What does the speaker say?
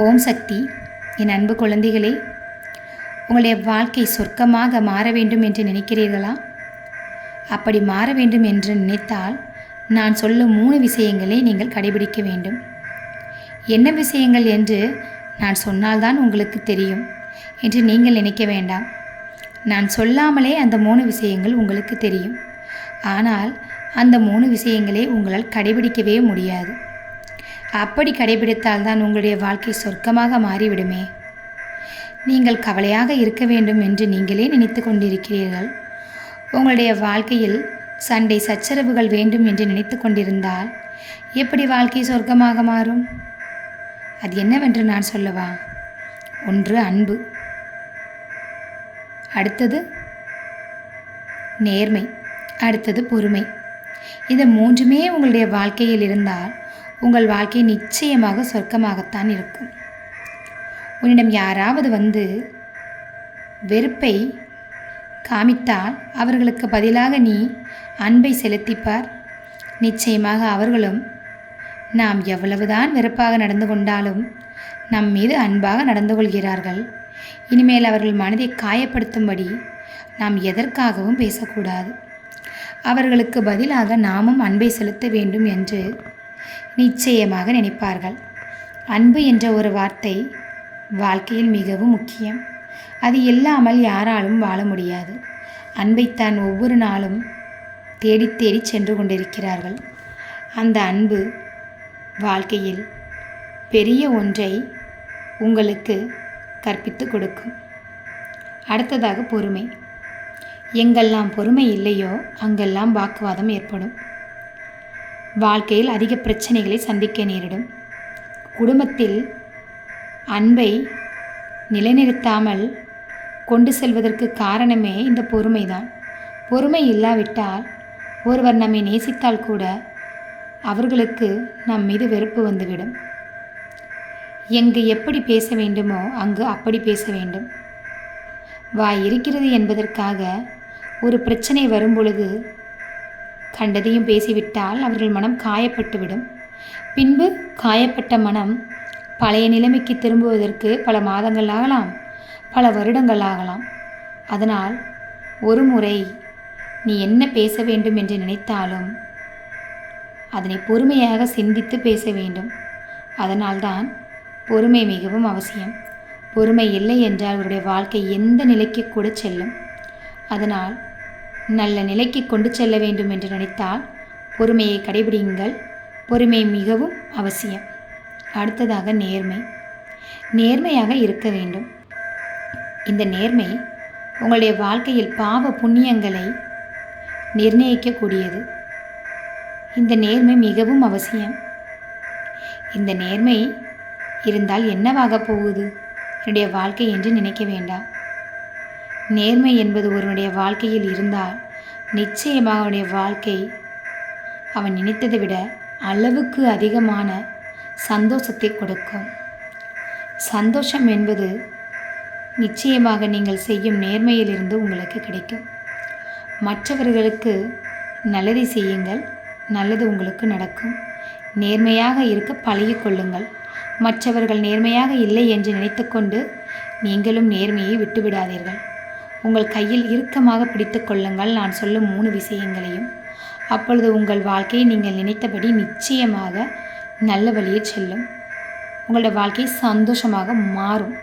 ஓம் சக்தி என் அன்பு குழந்தைகளே உங்களுடைய வாழ்க்கை சொர்க்கமாக மாற வேண்டும் என்று நினைக்கிறீர்களா? அப்படி மாற வேண்டும் என்று நினைத்தால் நான் சொல்லும் மூணு விஷயங்களை நீங்கள் கடைபிடிக்க வேண்டும். என்ன விஷயங்கள் என்று நான் சொன்னால்தான் உங்களுக்கு தெரியும் என்று நீங்கள் நினைக்க வேண்டாம். நான் சொல்லாமலே அந்த மூணு விஷயங்கள் உங்களுக்கு தெரியும். ஆனால் அந்த மூணு விஷயங்களை உங்களால் கடைபிடிக்கவே முடியாது. அப்படி கடைபிடித்தால்தான் உங்களுடைய வாழ்க்கை சொர்க்கமாக மாறிவிடுமே. நீங்கள் கவலையாக இருக்க வேண்டும் என்று நீங்களே நினைத்து கொண்டிருக்கிறீர்கள். உங்களுடைய வாழ்க்கையில் சண்டை சச்சரவுகள் வேண்டும் என்று நினைத்து கொண்டிருந்தால் எப்படி வாழ்க்கை சொர்க்கமாக மாறும்? அது என்னவென்று நான் சொல்லவா? ஒன்று அன்பு. அடுத்தது நேர்மை. அடுத்தது பொறுமை. இந்த மூன்றுமே உங்களுடைய வாழ்க்கையில் இருந்தால் உங்கள் வாழ்க்கை நிச்சயமாக சொர்க்கமாகத்தான் இருக்கும். உன்னிடம் யாராவது வந்து வெறுப்பை காமித்தால் அவர்களுக்கு பதிலாக நீ அன்பை செலுத்திப்பார். நிச்சயமாக அவர்களும் நாம் எவ்வளவுதான் வெறுப்பாக நடந்து கொண்டாலும் நம் மீது அன்பாக நடந்து கொள்கிறார்கள். இனிமேல் அவர்கள் மனதை காயப்படுத்தும்படி நாம் எதற்காகவும் பேசக்கூடாது. அவர்களுக்கு பதிலாக நாமும் அன்பை செலுத்த வேண்டும் என்று நிச்சயமாக நினைப்பார்கள். அன்பு என்ற ஒரு வார்த்தை வாழ்க்கையில் மிகவும் முக்கியம். அது இல்லாமல் யாராலும் வாழ முடியாது. அன்பைத்தான் ஒவ்வொரு நாளும் தேடி தேடி சென்று கொண்டிருக்கிறார்கள். அந்த அன்பு வாழ்க்கையில் பெரிய ஒன்றை உங்களுக்கு கற்பித்து கொடுக்கும். அடுத்ததாக பொறுமை. எங்கெல்லாம் பொறுமை இல்லையோ அங்கெல்லாம் வாக்குவாதம் ஏற்படும். வாழ்க்கையில் அதிக பிரச்சனைகளை சந்திக்க நேரிடும். குடும்பத்தில் அன்பை நிலைநிறுத்தாமல் கொண்டு செல்வதற்கு காரணமே இந்த பொறுமைதான். பொறுமை இல்லாவிட்டால் ஒருவர் நம்மை நேசித்தால் கூட அவர்களுக்கு நம் மீது வெறுப்பு வந்துவிடும். எங்கு எப்படி பேச வேண்டுமோ அங்கு அப்படி பேச வேண்டும். வாய் இருக்கிறது என்பதற்காக ஒரு பிரச்சனை வரும்பொழுது கண்டதையும் பேசிவிட்டால் அவர்கள் மனம் காயப்பட்டுவிடும். பின்பு காயப்பட்ட மனம் பழைய நிலைமைக்கு திரும்புவதற்கு பல மாதங்கள் ஆகலாம் பல வருடங்கள் ஆகலாம். அதனால் ஒரு முறை நீ என்ன பேச வேண்டும் என்று நினைத்தாலும் அதனை பொறுமையாக சிந்தித்து பேச வேண்டும். அதனால்தான் பொறுமை மிகவும் அவசியம். பொறுமை இல்லை என்றால் அவருடைய வாழ்க்கை எந்த நிலைக்கு கூட செல்லும். அதனால் நல்ல நிலைக்கு கொண்டு செல்ல வேண்டும் என்று நினைத்தால் பொறுமையை கடைபிடியுங்கள். பொறுமை மிகவும் அவசியம். அடுத்ததாக நேர்மை. நேர்மையாக இருக்க வேண்டும். இந்த நேர்மை உங்களுடைய வாழ்க்கையில் பாவ புண்ணியங்களை நிர்ணயிக்கக்கூடியது. இந்த நேர்மை மிகவும் அவசியம். இந்த நேர்மை இருந்தால் என்னவாக போகுது? என்னுடைய வாழ்க்கை என்று நினைக்க வேண்டாம். நேர்மை என்பது ஒருவனுடைய வாழ்க்கையில் இருந்தால் நிச்சயமாக அவனுடைய வாழ்க்கை அவன் நினைத்ததை விட அளவுக்கு அதிகமான சந்தோஷத்தை கொடுக்கும். சந்தோஷம் என்பது நிச்சயமாக நீங்கள் செய்யும் நேர்மையிலிருந்து உங்களுக்கு கிடைக்கும். மற்றவர்களுக்கு நல்லதை செய்யுங்கள் நல்லது உங்களுக்கு நடக்கும். நேர்மையாக இருக்க பழகிக்கொள்ளுங்கள் மற்றவர்கள் நேர்மையாக இல்லை என்று நினைத்துக்கொண்டு நீங்களும் நேர்மையை விட்டுவிடாதீர்கள். உங்கள் கையில் இறுக்கமாக பிடித்து கொள்ளுங்கள். நான் சொல்லும் மூணு விஷயங்களையும். அப்பொழுது உங்கள் வாழ்க்கையை நீங்கள் நினைத்தபடி நிச்சயமாக நல்ல வழியே செல்லும். உங்களோட வாழ்க்கை சந்தோஷமாக மாறும்.